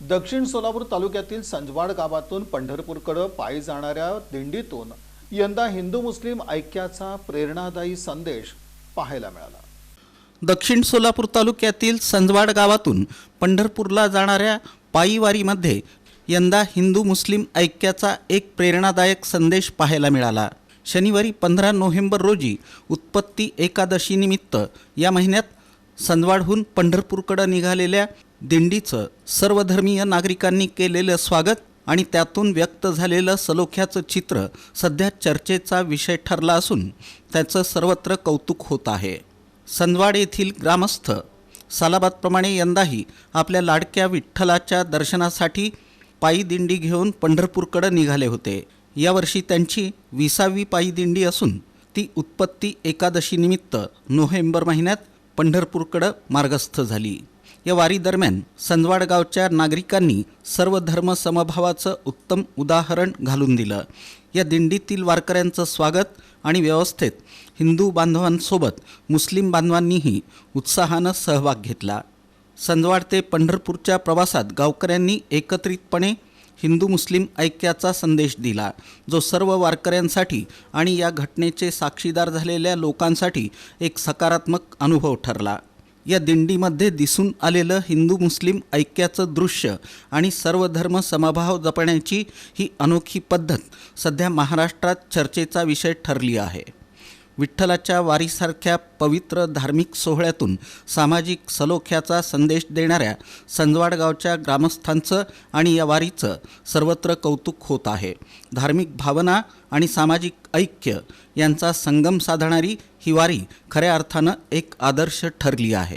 दक्षिण सोलापूर तालुक्यातील संजवाड गावातून पंढरपूरकडे पायी जाणाऱ्या दिंडीतून यंदा हिंदू मुस्लिम ऐक्याचा प्रेरणादायी संदेश पाहायला मिळाला. दक्षिण सोलापूर तालुक्यातील संजवाड गावातून पंढरपूरला जाणाऱ्या पायीवारीमध्ये यंदा हिंदू मुस्लिम ऐक्याचा एक प्रेरणादायक संदेश पाहायला मिळाला. शनिवारी पंधरा नोव्हेंबर रोजी उत्पत्ती एकादशीनिमित्त या महिन्यात संजवाडहून पंढरपूरकडे निघालेल्या दिंडीचं सर्वधर्मीय नागरिकांनी केलेलं स्वागत आणि त्यातून व्यक्त झालेलं सलोख्याचं चित्र सध्या चर्चेचा विषय ठरला असून त्याचं सर्वत्र कौतुक होत आहे. संदवाड येथील ग्रामस्थ सालाबादप्रमाणे यंदाही आपल्या लाडक्या विठ्ठलाच्या दर्शनासाठी पायी दिंडी घेऊन पंढरपूरकडे निघाले होते. यावर्षी त्यांची विसावी पायी दिंडी असून ती उत्पत्ती एकादशीनिमित्त नोव्हेंबर महिन्यात पंढरपूरकडं मार्गस्थ झाली. या वारीदरम्यान संजवाड गावच्या नागरिकांनी सर्व धर्म समभावाचं उत्तम उदाहरण घालून दिलं. या दिंडीतील वारकऱ्यांचं स्वागत आणि व्यवस्थेत हिंदू बांधवांसोबत मुस्लिम बांधवांनीही उत्साहानं सहभाग घेतला. संजवाड ते पंढरपूरच्या प्रवासात गावकऱ्यांनी एकत्रितपणे हिंदू मुस्लिम ऐक्याचा संदेश दिला जो सर्व वारकऱ्यांसाठी आणि या घटनेचे साक्षीदार झालेल्या लोकांसाठी एक सकारात्मक अनुभव ठरला. या दिंडीमध्ये दिसून आलेलं हिंदू मुस्लिम ऐक्याचं दृश्य आणि सर्वधर्म समभाव जपण्याची ही अनोखी पद्धत सध्या महाराष्ट्रात चर्चेचा विषय ठरली आहे. विठ्ठलाच्या वारीसारख्या पवित्र धार्मिक सोहळ्यातून सामाजिक सलोख्याचा संदेश देणाऱ्या संजवाड गावच्या ग्रामस्थांचं आणि या वारीचं सर्वत्र कौतुक होत आहे. धार्मिक भावना आणि सामाजिक ऐक्य यांचा संगम साधणारी ही वारी खऱ्या अर्थानं एक आदर्श ठरली आहे.